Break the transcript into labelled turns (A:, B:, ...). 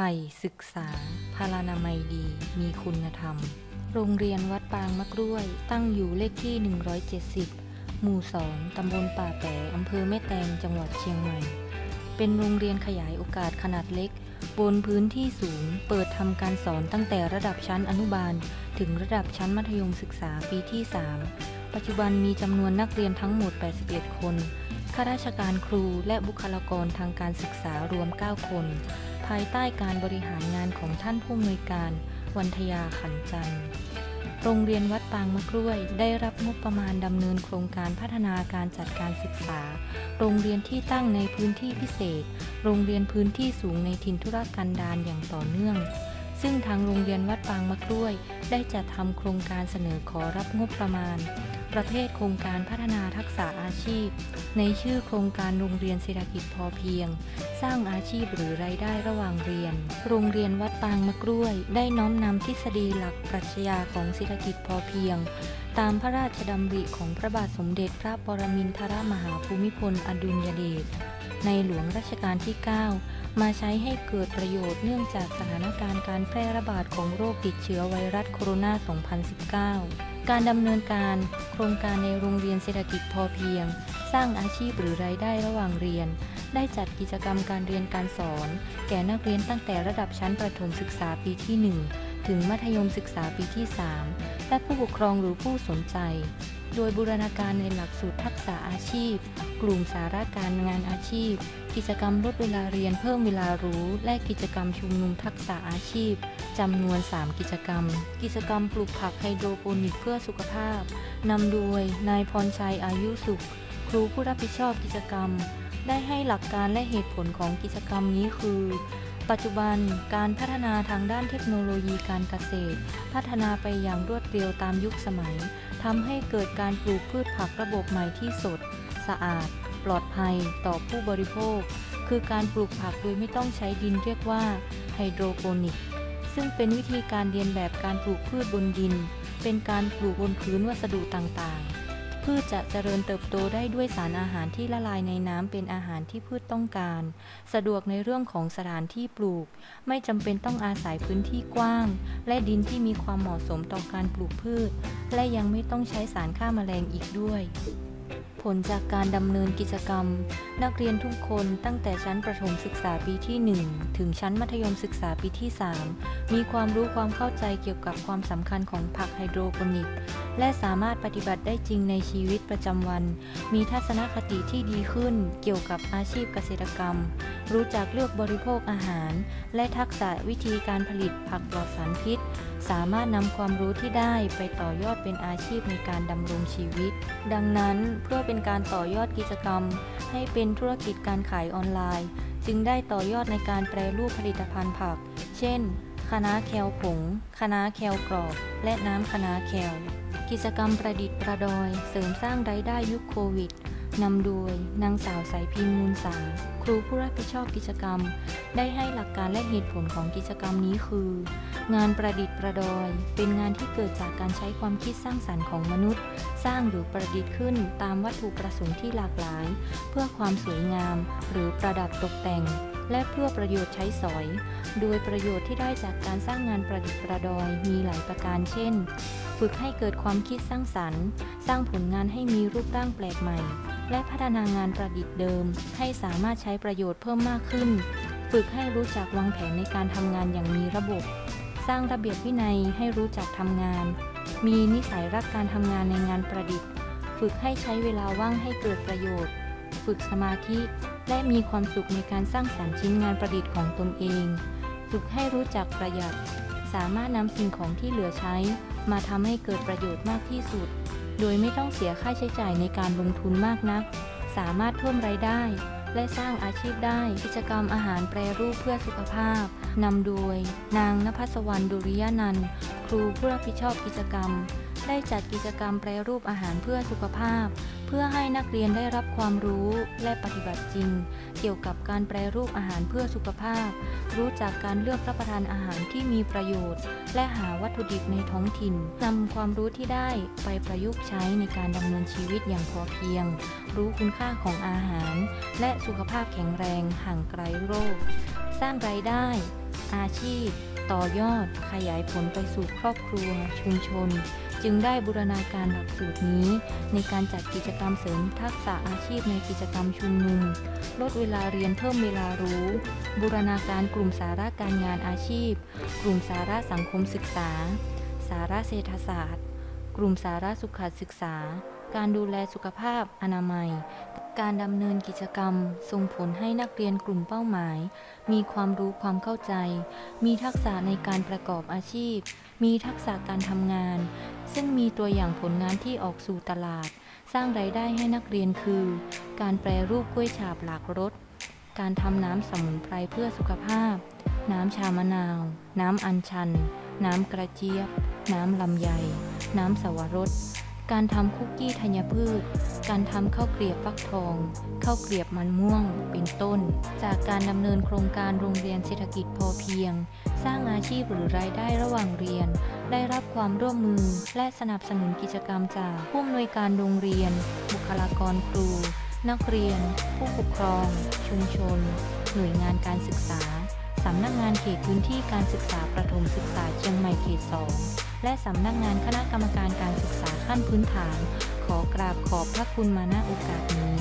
A: ฝ่ ศึกษา พารานามัยดี มีคุณธรรม โรงเรียนวัดปางมะกล้วย ตั้งอยู่เลขที่ 170 หมู่ 2 ตำบลป่าแปะอำเภอแม่แตง จังหวัดเชียงใหม่ เป็นโรงเรียนขยายโอกาสขนาดเล็ก บนพื้นที่สูง เปิดทำการสอนตั้งแต่ระดับชั้นอนุบาล ถึงระดับชั้นมัธยมศึกษาปีที่ 3 ปัจจุบันมีจำนวนนักเรียนทั้งหมด 81 คนข้าราชการครูและบุคลากรทางการศึกษารวม 9 คนายใต้การบริหารงานของท่านผู้อำนวยการวันทยาขันจันทร์ โรงเรียนวัดปางมะกล้วย ได้รับงบประมาณดำเนินโครงการพัฒนาการจัดการศึกษา โรงเรียนที่ตั้งในพื้นที่พิเศษ โรงเรียนพื้นที่สูงในถิ่นธุรกันดารอย่างต่อเนื่อง ซึ่งทางโรงเรียนวัดปางมะกล้วย ได้จัดทำโครงการเสนอขอรับงบประมาณ ประเภทโครงการพัฒนาทักษะอาชีพ ในชื่อโครงการโรงเรียนเศรษฐกิจพอเพียง สร้างอาชีพหรือรายได้ระหว่างเรียน โรงเรียนวัดปางมะกล้วย ได้น้อมนำทฤษฎีหลักปรัชญาของเศรษฐกิจพอเพียง ตามพระราชดำริของพระบาทสมเด็จพระปรมินทรมหาภูมิพลอดุลยเดชในหลวงรัชกาลที่ 9 มาใช้ให้เกิดประโยชน์เนื่องจากสถานการณ์การแพร่ระบาดของโรคติดเชื้อไวรัสโคโรนา 2019 การดำเนินการโครงการในโรงเรียนเศรษฐกิจพอเพียง สร้างอาชีพหรือรายได้ระหว่างเรียน ได้จัดกิจกรรมการเรียนการสอน แก่นักเรียนตั้งแต่ระดับชั้นประถมศึกษาปีที่ 1 ถึงมัธยมศึกษาปีที่ 3 และผู้ปกครองหรือผู้สนใจ โดยบูรณาการในหลักสูตรทักษะอาชีพ กลุ่มสาระการงานอาชีพ กิจกรรมลดเวลาเรียนเพิ่มเวลารู้ และกิจกรรมชุมนุมทักษะอาชีพจำนวน 3 กิจกรรม กิจกรรมปลูกผักไฮโดรโปนิกเพื่อสุขภาพนำโดยนายพรชัยอายุสุข ครูผู้รับผิดชอบกิจกรรม ได้ให้หลักการและเหตุผลของกิจกรรมนี้คือ ปัจจุบันการพัฒนาทางด้านเทคโนโลยีการเกษตร พัฒนาไปอย่างรวดเร็วตามยุคสมัยทำให้เกิดการปลูกพืชผักระบบใหม่ที่สด สะอาด ปลอดภัยต่อผู้บริโภค คือการปลูกผักโดยไม่ต้องใช้ดินเรียกว่าไฮโดรโปนิก ซึ่งเป็นวิธีการเรียนแบบการปลูกพืชบนดิน เป็นการปลูกบนพื้นวัสดุต่างๆ พืชจะเจริญเติบโตได้ด้วยสารอาหารที่ละลายในน้ำเป็นอาหารที่พืชต้องการ สะดวกในเรื่องของสถานที่ปลูก ไม่จำเป็นต้องอาศัยพื้นที่กว้าง และดินที่มีความเหมาะสมต่อการปลูกพืช และยังไม่ต้องใช้สารฆ่าแมลงอีกด้วย ผลจากการดำเนินกิจกรรม นักเรียนทุกคนตั้งแต่ชั้นประถมศึกษาปีที่ 1 ถึงชั้นมัธยมศึกษาปีที่ 3 มีความรู้ความเข้าใจเกี่ยวกับความสำคัญของผักไฮโดรโปนิก และสามารถปฏิบัติได้จริงในชีวิตประจำวัน มีทัศนคติที่ดีขึ้นเกี่ยวกับอาชีพเกษตรกรรม รู้จักเลือกบริโภคอาหาร และทักษะวิธีการผลิตผักปลอดสารพิษ สามารถนำความรู้ที่ได้ไปต่อยอดเป็นอาชีพในการดำรงชีวิต ดังนั้นเพื่อเป็นการต่อยอดกิจกรรม ให้เป็นธุรกิจการขายออนไลน์ จึงได้ต่อยอดในการแปรรูปผลิตภัณฑ์ผัก เช่นคะน้าแคลผงคะน้าแคลกรอบ และน้ำคะน้าแคลกิจกรรมประดิษฐ์ประดอย เสริมสร้างรายได้ยุคโควิด นำโดยนางสาวสายพินมูลสาครูผู้รับผิดชอบกิจกรรม ได้ให้หลักการและเหตุผลของกิจกรรมนี้คือ งานประดิษฐ์ประดอย เป็นงานที่เกิดจากการใช้ความคิดสร้างสรรค์ของมนุษย์ สร้างหรือประดิษฐ์ขึ้นตามวัตถุประสงค์ที่หลากหลาย เพื่อความสวยงาม หรือประดับตกแต่ง และเพื่อประโยชน์ใช้สอย โดยประโยชน์ที่ได้จากการสร้างงานประดิษฐ์ประดอยมีหลายประการเช่น ฝึกให้เกิดความคิดสร้างสรรค์ สร้างผลงานให้มีรูปร่างแปลกใหม่ และพัฒนางานประดิษฐ์เดิม ให้สามารถใช้ประโยชน์เพิ่มมากขึ้น ฝึกให้รู้จักวางแผนในการทำงานอย่างมีระบบ สร้างระเบียบวินัยให้รู้จักทำงาน มีนิสัยรักการทำงานในงานประดิษฐ์ ฝึกให้ใช้เวลาว่างให้เกิดประโยชน์ ฝึกสมาธิ และมีความสุขในการสร้างสรรค์ชิ้นงานประดิษฐ์ของตนเอง ฝึกให้รู้จักประหยัด สามารถนำสิ่งของที่เหลือใช้ มาทำให้เกิดประโยชน์มากที่สุด โดยไม่ต้องเสียค่าใช้จ่ายในการลงทุนมากนัก สามารถเพิ่มรายได้ และสร้างอาชีพได้ กิจกรรมอาหารแปรรูปเพื่อสุขภาพ นำโดย นางนภัสวรรณดุริยานันท์ครูผู้รับผิดชอบกิจกรรม ได้จัดกิจกรรมแปรรูปอาหารเพื่อสุขภาพ เพื่อให้นักเรียนได้รับความรู้และปฏิบัติจริง เกี่ยวกับการแปรรูปอาหารเพื่อสุขภาพ รู้จักการเลือกรับประทานอาหารที่มีประโยชน์ และหาวัตถุดิบในท้องถิ่นนำความรู้ที่ได้ไปประยุกต์ใช้ในการดำเนินชีวิตอย่างพอเพียง รู้คุณค่าของอาหาร และสุขภาพแข็งแรงห่างไกลโรค สร้างรายได้ อาชีพ ต่อยอดขยายผลไปสู่ครอบครัว ชุมชน จึงได้บูรณาการหลักสูตรนี้ ในการจัดกิจกรรมเสริมทักษะอาชีพในกิจกรรมชุมนุม ลดเวลาเรียนเพิ่มเวลารู้ บูรณาการกลุ่มสาระการงานอาชีพ กลุ่มสาระสังคมศึกษา สาระเศรษฐศาสตร์ กลุ่มสาระสุขศึกษา การดูแลสุขภาพอนามัย การดำเนินกิจกรรม ส่งผลให้นักเรียนกลุ่มเป้าหมาย มีความรู้ความเข้าใจ มีทักษะในการประกอบอาชีพ มีทักษะการทำงาน ซึ่งมีตัวอย่างผลงานที่ออกสู่ตลาด สร้างรายได้ให้นักเรียนคือ การแปรรูปกล้วยฉาบหลากรสการทำน้ำสมุนไพรเพื่อสุขภาพ น้ำชามะนาว น้ำอัญชัน น้ำกระเจี๊ยบ น้ำลำไย น้ำสวรส การทำคุกกี้ธัญพืช การทำข้าวเกลียบฟักทองข้าวเกลียบมันม่วง เป็นต้น จากการดำเนินโครงการโรงเรียนเศรษฐกิจพอเพียง สร้างอาชีพหรือรายได้ระหว่างเรียน ได้รับความร่วมมือและสนับสนุนกิจกรรมจากผู้อำนวยการโรงเรียน บุคลากรครู นักเรียน ผู้ปกครอง ชุมชน หน่วยงานการศึกษา สำนักงานเขตพื้นที่การศึกษาประถมศึกษาเชียงใหม่เขต 2 และสำนักงานคณะกรรมการการศึกษาขั้นพื้นฐาน ขอกราบขอบพระคุณมาณโอกาสนี้